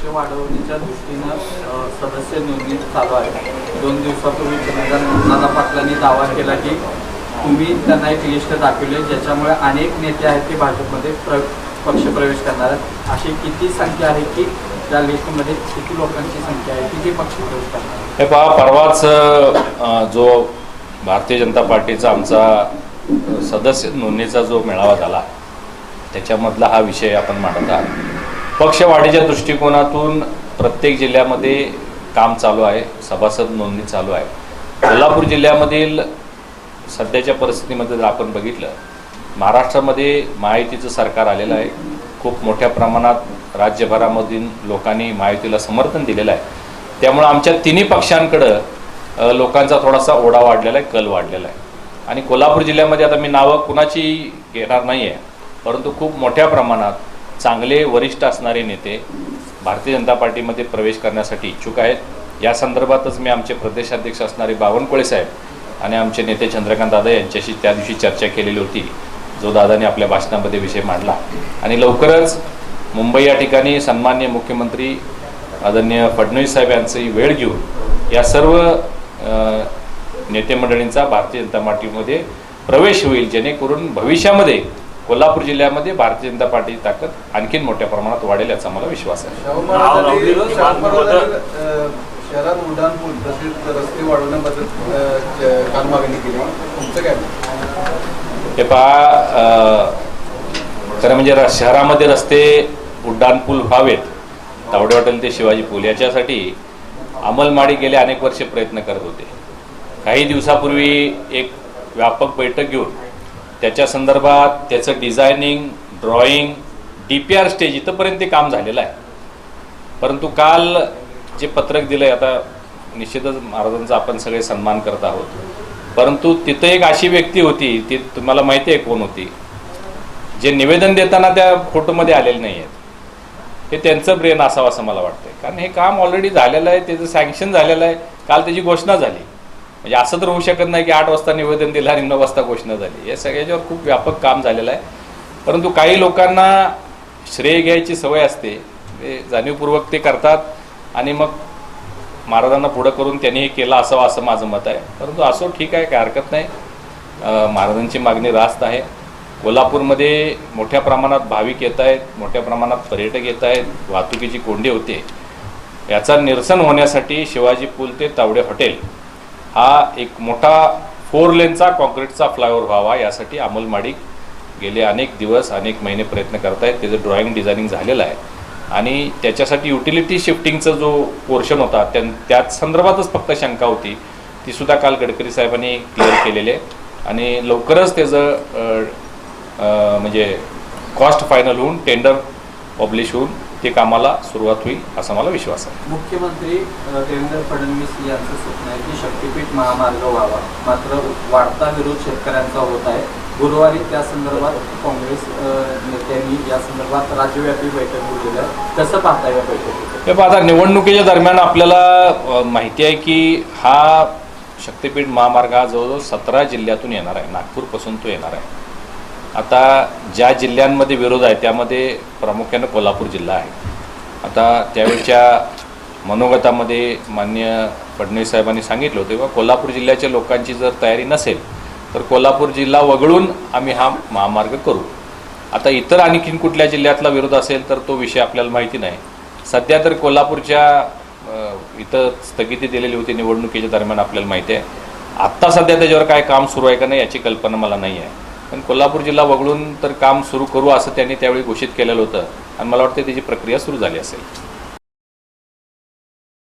पक्ष वाढवण्याच्या दृष्टीनं सदस्य नोंदणी चालू आहे. दोन दिवसापूर्वी चंद्रकांत नाना पाटलांनी दावा केला की तुम्ही त्यांना एक लिस्ट दाखवली ज्याच्यामुळे अनेक नेते आहेत ते भाजपमध्ये प्र पक्षप्रवेश करणार आहेत. अशी किती संख्या आहे की त्या लिस्टमध्ये किती लोकांची संख्या आहे की जे पक्षप्रवेश करणार हे पहा परवाच जो भारतीय जनता पार्टीचा आमचा सदस्य नोंदणीचा जो मेळावा झाला त्याच्यामधला हा विषय आपण मांडत आहात. पक्षवाढीच्या दृष्टिकोनातून प्रत्येक जिल्ह्यामध्ये काम चालू आहे सभासद नोंदणी चालू आहे. कोल्हापूर जिल्ह्यामधील सध्याच्या परिस्थितीमध्ये जर आपण बघितलं महाराष्ट्रामध्ये महायुतीचं सरकार आलेलं आहे. खूप मोठ्या प्रमाणात राज्यभरामधील लोकांनी महायुतीला समर्थन दिलेलं आहे. त्यामुळं आमच्या तिन्ही पक्षांकडं लोकांचा थोडासा ओढा वाढलेला आहे कल वाढलेला आहे. आणि कोल्हापूर जिल्ह्यामध्ये आता मी नावं कुणाची घेणार नाही आहे परंतु खूप मोठ्या प्रमाणात चांगले वरिष्ठ असणारे नेते भारतीय जनता पार्टीमध्ये प्रवेश करण्यासाठी इच्छुक आहेत. या संदर्भातच मी आमचे प्रदेशाध्यक्ष असणारे बावनकुळे साहेब आणि आमचे नेते चंद्रकांत दादा यांच्याशी त्या दिवशी चर्चा केलेली होती. जो दादाने आपल्या भाषणामध्ये विषय मांडला. आणि लवकरच मुंबई या ठिकाणी सन्मान्य मुख्यमंत्री आदरणीय फडणवीस साहेब यांची वेळ घेऊन या सर्व नेतेमंडळींचा नेते मंडळींचा भारतीय जनता पार्टीमध्ये प्रवेश होईल जेणेकरून भविष्यामध्ये कोल्हापूर जिल्ह्यामध्ये भारतीय जनता पार्टीची ताकद आणखीन मोठ्या प्रमाणात वाढेल याचा मला विश्वास आहे. शहरात तसेच रस्ते वाढवण्याबद्दल काल मागणी केली. तुमचं काय? हे पहा अ, खरं म्हणजे र- शहरामध्ये रस्ते उड्डाणपूल व्हावेत तावडे हॉटेल ते शिवाजी पूल याच्यासाठी अंमलमाडी गेले अनेक वर्षे प्रयत्न करत होते. काही दिवसापूर्वी एक व्यापक बैठक घेऊन त्याच्या संदर्भात त्याचं designing drawing D P R stage इथंपर्यंत ते काम झालेलं आहे. परंतु काल जे पत्रक दिलं आहे आता निश्चितच महाराजांचा आपण सगळे सन्मान करत आहोत. परंतु तिथं एक अशी व्यक्ती होती ती तुम्हाला माहिती आहे कोण होती? जे निवेदन देताना त्या फोटोमध्ये आलेले नाही आहेत हे त्यांचं ब्रेन असावं असं मला वाटतंय. कारण हे काम ऑलरेडी झालेलं आहे त्याचं सँक्शन झालेलं आहे. काल त्याची घोषणा झाली. म्हणजे असं तर होऊ शकत नाही की आठ वाजता निवेदन दिलं आणि नऊ वाजता घोषणा झाली. या सगळ्याच्यावर खूप व्यापक काम झालेलं आहे. परंतु काही लोकांना श्रेय घ्यायची सवय असते. ते जाणीवपूर्वक ते करतात आणि मग महाराजांना पुढं करून त्यांनी हे केलं असावं असं माझं मत आहे. परंतु असो ठीक आहे काय हरकत नाही. महाराजांची मागणी रास्त आहे. कोल्हापूरमध्ये मोठ्या प्रमाणात भाविक येत आहेत मोठ्या प्रमाणात पर्यटक येत आहेत वाहतुकीची कोंडी होते. याचा निरसन होण्यासाठी शिवाजी पूल ते तावडे हॉटेल हा एक मोठा फोर लेनचा कॉन्क्रीटचा फ्लायओव्हर व्हावा यासाठी अंमलमाडी गेले अनेक दिवस अनेक महिने प्रयत्न करत आहेत त्याचं ड्रॉइंग डिझायनिंग झालेलं आहे. आणि त्याच्यासाठी युटिलिटी शिफ्टिंगचा जो पोर्शन होता त्या त्या संदर्भातच फक्त शंका होती. ती सुद्धा काल गडकरी साहेबांनी क्लिअर केलेली आहे. आणि लवकरच त्याचं म्हणजे कॉस्ट फायनल होऊन टेंडर पब्लिश होऊन ते कामाला सुरुवात होईल असा मला विश्वास आहे. मुख्यमंत्री देवेंद्र फडणवीस यांचं स्वप्न आहे की शक्तीपीठ महामार्ग व्हावा. मात्र वाढता विरोध शेतकऱ्यांचा होत आहे. गुरुवारी त्या संदर्भात काँग्रेस नेत्यांनी या संदर्भात राज्यव्यापी बैठक बोललेली आहे. कसं पाहता या बैठकीत हे आता निवडणुकीच्या दरम्यान आपल्याला माहिती आहे की हा शक्तीपीठ महामार्ग हा जवळजवळ सतरा जिल्ह्यातून येणार आहे. नागपूरपासून तो येणार आहे. आता ज्या जिल्ह्यांमध्ये विरोध आहे त्यामध्ये प्रामुख्यानं कोल्हापूर जिल्हा आहे. आता त्यावेळच्या मनोगतामध्ये मान्य फडणवीस साहेबांनी सांगितलं होतं किंवा कोल्हापूर जिल्ह्याच्या लोकांची जर तयारी नसेल तर कोल्हापूर जिल्हा वगळून आम्ही हा महामार्ग करू. आता इतर आणखीन कुठल्या जिल्ह्यातला विरोध असेल तर तो विषय आपल्याला माहिती नाही. सध्या तर कोल्हापूरच्या इथं स्थगिती दिलेली होती निवडणुकीच्या दरम्यान आपल्याला माहिती आहे. आत्ता सध्या त्याच्यावर काय काम सुरू आहे का नाही याची कल्पना मला नाही आहे. पण कोल्हापूर जिल्हा वगळून तर काम सुरू करू असं त्यांनी त्यावेळी घोषित केलेलं होतं. आणि मला वाटतं त्याची प्रक्रिया सुरू झाली असेल.